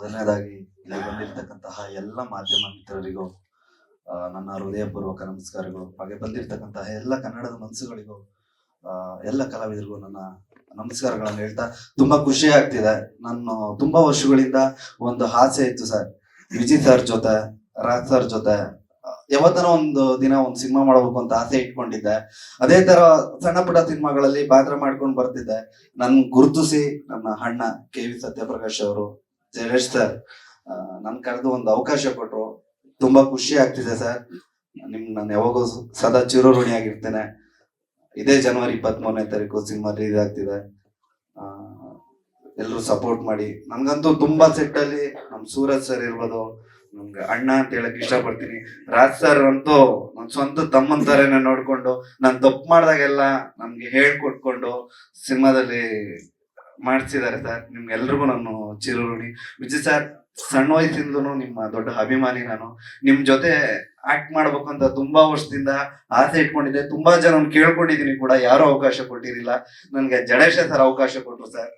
ಮೊದಲನೇದಾಗಿ ಇಲ್ಲಿ ಬಂದಿರತಕ್ಕಂತಹ ಎಲ್ಲ ಮಾಧ್ಯಮ ಮಿತ್ರರಿಗೂ ನನ್ನ ಹೃದಯಪೂರ್ವಕ ನಮಸ್ಕಾರಗಳು. ಹಾಗೆ ಬಂದಿರತಕ್ಕಂತಹ ಎಲ್ಲ ಕನ್ನಡದ ಮನಸ್ಸುಗಳಿಗೂ ಎಲ್ಲ ಕಲಾವಿದರಿಗೂ ನನ್ನ ನಮಸ್ಕಾರಗಳನ್ನು ಹೇಳ್ತಾ ತುಂಬಾ ಖುಷಿ ಆಗ್ತಿದೆ. ನಾನು ತುಂಬಾ ವರ್ಷಗಳಿಂದ ಒಂದು ಆಸೆ ಇತ್ತು ಸರ್. ವಿಜಿತ್ ಸರ್ ಜೊತೆ, ರಾಜ್ ಸರ್ ಜೊತೆ ಯಾವತ್ತನ ಒಂದು ದಿನ ಒಂದು ಸಿನಿಮಾ ಮಾಡಬೇಕು ಅಂತ ಆಸೆ ಇಟ್ಕೊಂಡಿದ್ದೆ. ಅದೇ ತರ ಸಣ್ಣ ಪುಟ್ಟ ಸಿನಿಮಾಗಳಲ್ಲಿ ಪಾತ್ರ ಮಾಡ್ಕೊಂಡು ಬರ್ತಿದ್ದೆ. ನನ್ ಗುರುತಿಸಿ ನನ್ನ ಅಣ್ಣ ಕೆ ವಿ ಸತ್ಯಪ್ರಕಾಶ್ ಅವರು ಜಯೇಶ್ ಸರ್ ನನ್ ಕರೆದು ಒಂದು ಅವಕಾಶ ಕೊಟ್ರು. ತುಂಬಾ ಖುಷಿ ಆಗ್ತಿದೆ ಸರ್. ನಿಮ್, ನಾನು ಯಾವಾಗೂ ಸದಾ ಚಿರಋಣಿಯಾಗಿರ್ತೇನೆ ಇದೇ ಜನವರಿ ಇಪ್ಪತ್ತ್ ಮೂರನೇ ತಾರೀಕು ಸಿನಿಮಾ ರಿಲೀಸ್ ಆಗ್ತಿದೆ. ಎಲ್ಲರೂ ಸಪೋರ್ಟ್ ಮಾಡಿ. ನನ್ಗಂತೂ ತುಂಬಾ ಸೆಟ್ ಅಲ್ಲಿ ನಮ್ ಸೂರಜ್ ಸರ್ ಇರ್ಬೋದು, ನಮ್ಗೆ ಅಣ್ಣ ಅಂತ ಹೇಳಕ್ ಇಷ್ಟಪಡ್ತೀನಿ. ರಾಜ್ ಸರ್ ಅಂತೂ ನನ್ ಸ್ವಂತ ತಮ್ಮನ್ ತರನೇ ನೋಡ್ಕೊಂಡು, ನಾನ್ ತಪ್ಪು ಮಾಡ್ದಾಗೆಲ್ಲ ನಮ್ಗೆ ಹೇಳ್ಕೊಟ್ಕೊಂಡು ಸಿನಿಮಾದಲ್ಲಿ ಮಾಡ್ಸಿದ್ದಾರೆ ಸರ್. ನಿಮ್ಗೆಲ್ರಿಗೂ ನಾನು ಚಿರಋಣಿ. ವಿಜಯ್ ಸರ್, ಸಣ್ಣ ವಯಸ್ಸಿಂದನು ನಿಮ್ಮ ದೊಡ್ಡ ಅಭಿಮಾನಿ ನಾನು. ನಿಮ್ ಜೊತೆ ಆಕ್ಟ್ ಮಾಡ್ಬೇಕು ಅಂತ ತುಂಬಾ ವರ್ಷದಿಂದ ಆಸೆ ಇಟ್ಕೊಂಡಿದ್ದೆ. ತುಂಬಾ ಜನ ಕೇಳ್ಕೊಂಡಿದೀನಿ ಕೂಡ. ಯಾರು ಅವಕಾಶ ಕೊಟ್ಟಿರಲಿಲ್ಲ. ನನ್ಗೆ ಜಡೇಶ ಸರ್ ಅವಕಾಶ ಕೊಟ್ರು ಸರ್.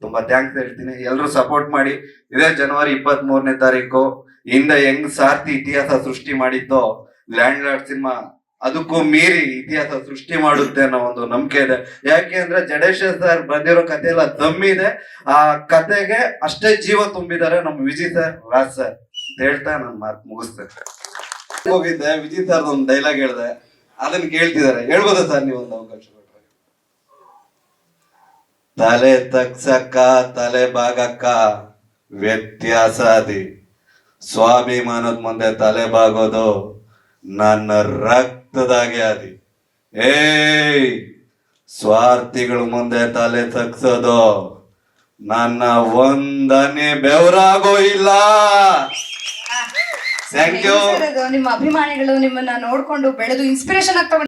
ತುಂಬಾ ಥ್ಯಾಂಕ್ಸ್ ಹೇಳ್ತೀನಿ. ಎಲ್ಲರೂ ಸಪೋರ್ಟ್ ಮಾಡಿ. ಇದೇ ಜನವರಿ ಇಪ್ಪತ್ತ್ ಮೂರನೇ ತಾರೀಕು. ಹಿಂದೆ ಹೆಂಗ್ ಸಾರ್ಥಿ ಇತಿಹಾಸ ಸೃಷ್ಟಿ ಮಾಡಿದ್ದೋ ಲ್ಯಾಂಡ್ ಲಾರ್ಡ್ ಸಿನಿಮಾ ಅದಕ್ಕೂ ಮೀರಿ ಇತಿಹಾಸ ಸೃಷ್ಟಿ ಮಾಡುತ್ತೆ ಅನ್ನೋ ಒಂದು ನಂಬಿಕೆ ಇದೆ. ಯಾಕೆ ಅಂದ್ರೆ ಜಡೇಶ ಸರ್ ಬಂದಿರೋ ಕತೆ ಎಲ್ಲ ದಮ್ಮಿದೆ ಆ ಕತೆಗೆ ಅಷ್ಟೇ ಜೀವ ತುಂಬಿದ್ದಾರೆ ನಮ್ಮ ವಿಜಿ ಸರ್, ರಾಜ್ ಸರ್ ಅಂತ ಹೇಳ್ತಾ ನಾನು ಮಾತು ಮುಗಿಸ್ತೇನೆ ಹೋಗಿದ್ದೆ ಸರ್ ಒಂದು ಡೈಲಾಗ್ ಹೇಳ್ದೆ. ಅದನ್ನ ಕೇಳ್ತಿದ್ದಾರೆ. ಹೇಳ್ಬೋದಾ ಸರ್ ನೀವು ಒಂದು ಅವಕಾಶ ತಲೆ ತಗ್ಸಕ್ಕ, ತಲೆ ಬಾಗಕ್ಕ ವ್ಯತ್ಯಾಸ ಅದಿ. ಸ್ವಾಭಿಮಾನದ ಮುಂದೆ ತಲೆ ಬಾಗೋದು ನನ್ನ ರಕ್ತದಾಗೆ ಅದಿ ಏಯ್, ಸ್ವಾರ್ಥಿಗಳ ಮುಂದೆ ತಲೆ ತಗ್ಸೋದು. ನನ್ನ ಒಂದನೆ ಬೆವರಾಗೋ ಇಲ್ಲ. Thank you? ನಿಮ್ಮ ಅಭಿಮಾನಿಗಳು ನಿಮ್ಮನ್ನ ನೋಡ್ಕೊಂಡು ಬೆಳೆದು ಇನ್ಸ್ಪಿರೇಷನ್ ಆಗ್ತಾ